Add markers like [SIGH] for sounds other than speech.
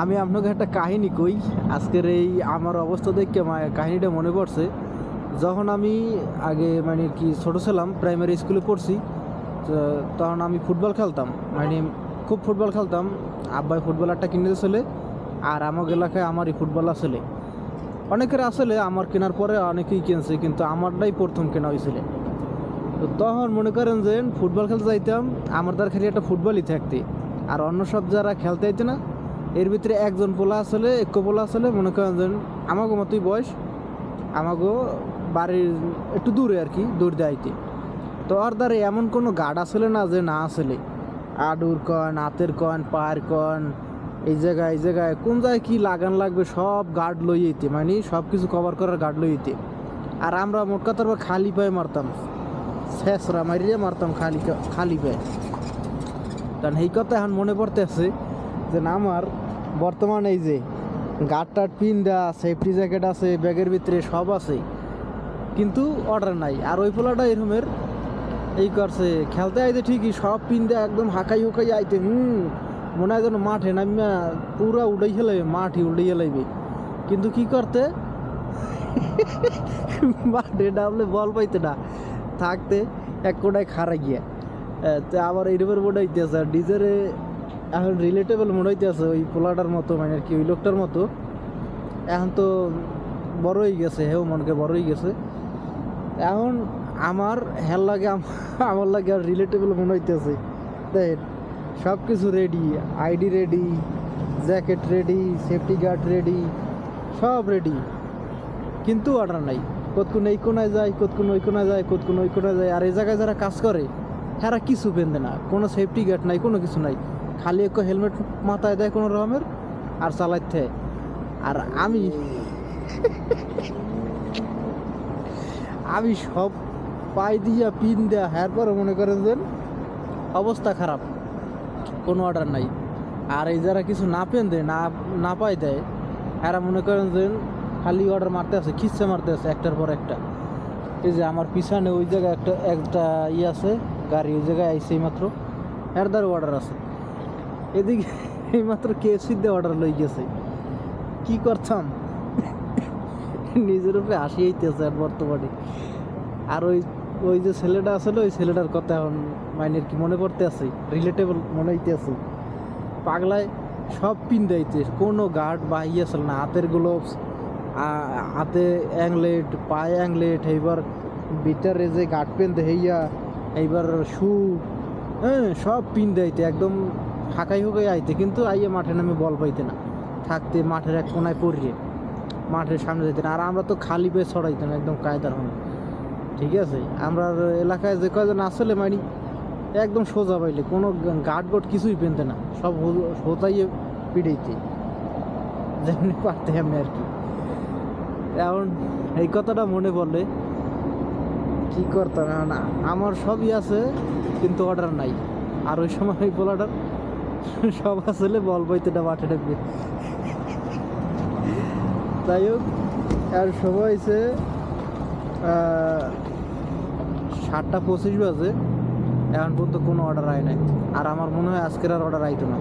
আমি আপনাকে একটা কাহিনী কই। আজকের এই আমার অবস্থা দেখে কাহিনীটা মনে পড়ছে। যখন আমি আগে মানে কি ছোটো ছিলাম প্রাইমারি স্কুলে পড়ছি তখন আমি ফুটবল খেলতাম। মানে খুব ফুটবল খেলতাম। আব্বাই ফুটবলারটা কিনে দিয়েছিলে, আর আমার এলাকায় আমারই ফুটবল আসলে অনেকের আসলে আমার কেনার পরে অনেকেই কিনছে, কিন্তু আমারটাই প্রথম কেনা হয়েছিল। তো তখন মনে করেন যে ফুটবল খেলতে যাইতাম, আমার দ্বার খালি একটা ফুটবলই থাকতে। আর অন্য সব যারা খেলতে যাইতে না এর ভিতরে একজন পোলা আসলে, এক পোলা আসলে, মনে করেন যে আমাকে মতোই বয়স আমাকে বাড়ির একটু দূরে আর কি, দূর দেয়াইতে তো আর দ্বারে এমন কোনো গার্ড আসলে না যে না আসলে। আডুর কন হাতের কন, পায়ের কন, এই জায়গায় এই জায়গায়, কোন জায়গায় কী লাগান লাগবে সব গার্ড লই যেতে মানে সব কিছু কভার করার গার্ড লই যেতে আর আমরা মোট পর খালি পায়ে মারতাম, শেষরা মারিয়ে মারতাম খালি খালি পায়ে। কারণ এই কথা এখন মনে পড়তে আছে যে আমার, বর্তমান এই যে গার্ড টাট পিন দেওয়া সেফটি জ্যাকেট আছে, ব্যাগের ভিতরে সব আছে, কিন্তু অর্ডার নাই। আর ওই পোলাটা এরকমের এই করছে, খেলতে আইতে ঠিকই, সব পিন একদম হাঁকাই হুকাই আইতে, হুম, মনে হয় যেন মাঠে নামিয়া পুরা উড়াই খেলাইবে মাঠই উড়াই খেলাইবে কিন্তু কি করতে? মাঠে ডাবলে বল পাইতে না। থাকতে এক কোটায় খারা গিয়া। তো আবার এইরকমের মনে হইতেছে ডিজেরে এখন রিলেটেবল মনে হইতেছে ওই পোলাটার মতো মানে আর কি ওই লোকটার মতো। এখন তো বড় হয়ে গেছে, হেও মনকে বড় হয়ে গেছে। এখন আমার হেল লাগে আম- [LAUGHS] আমার লাগে আর রিলেটেবল মনে হইতেছে। দেখেন সব কিছু ready ID ready jacket ready safety guard ready সব রেডি কিন্তু অর্ডার নাই। কতক্ষণ এই কোনায় যায়, কতক্ষণ ওই কোনায় যায়, কতক্ষণ ওই কোনায় যায়, আর এই জায়গায় যারা কাজ করে তারা কিছু পেন্দে না। কোনো সেফটি গার্ড নাই, কোনো কিছু নাই। খালি এক হেলমেট মাথায় দেয় কোনো রকমের আর চালাইতে। আর আমি আমি সব পাই দিয়া, পিন দেয়া হ্যার পরে মনে করেন যে অবস্থা খারাপ। কোনো অর্ডার নাই। আর এই যারা কিছু না পেন দেয়, না না পাই দেয়, এরা মনে করেন যে খালি অর্ডার মারতে আছে খিচ্ছে মারতে আছে, একটার পর একটা। এই যে আমার পিছনে ওই জায়গায় একটা একটা ই আছে, গাড়ি, ওই জায়গায় আইসে মাত্র এর দ্বারা অর্ডার আছে। এদিকে এইমাত্র কেএফসি দিয়ে অর্ডার লই গেছে। কি করতাম? নিজের উপরে হাসি আইতেছে আর বর্তমানে। আর ওই ওই যে ছেলেটা আসলে ওই ছেলেটার কথা এখন মাইনের কি মনে পড়তে আছে? রিলেটেবল মনে হইতে আছে পাগলায় সব পিন দিতে কোনো গার্ড বা ইয়ে আসলে না, হাতের গ্লোভস হাতে অ্যাংলেট পায়ে অ্যাংলেট এইবার বিটারে যে গার্ড পেন হইয়া, এইবার শু হ্যাঁ সব পিন দিতে একদম হাঁকাই হুকাই আইতে, কিন্তু আইয়ে মাঠে নামে বল পাইতে না। থাকতে মাঠের এক কোনায় পড়িয়ে, মাঠের সামনে যেতে না। আর আমরা তো খালি পেয়ে ছড়াইতাম, একদম কায়দার হন। ঠিক আছে? আমরা এলাকায় যে কয়জন আসলে মানে একদম সোজা পাইলে, কোনো গার্ড গোট কিছুই পেনতে না। সব হোতাইয়ে পিড়াইতে যেমনি পারতে এমনি আর কি। এখন এই কথাটা মনে পড়লে কি করতাম? না আমার সবই আছে, কিন্তু অর্ডার নাই। আর ওই সময় ওই বলাটার সব আসলে বল বইতে না মাঠে ঢুকবে। যাই হোক, আর সময় হয়েছে সাতটা পঁচিশ বাজে, এখন পর্যন্ত কোনো অর্ডার আয় নাই। আর আমার মনে হয় আজকের আর অর্ডার আইতো না।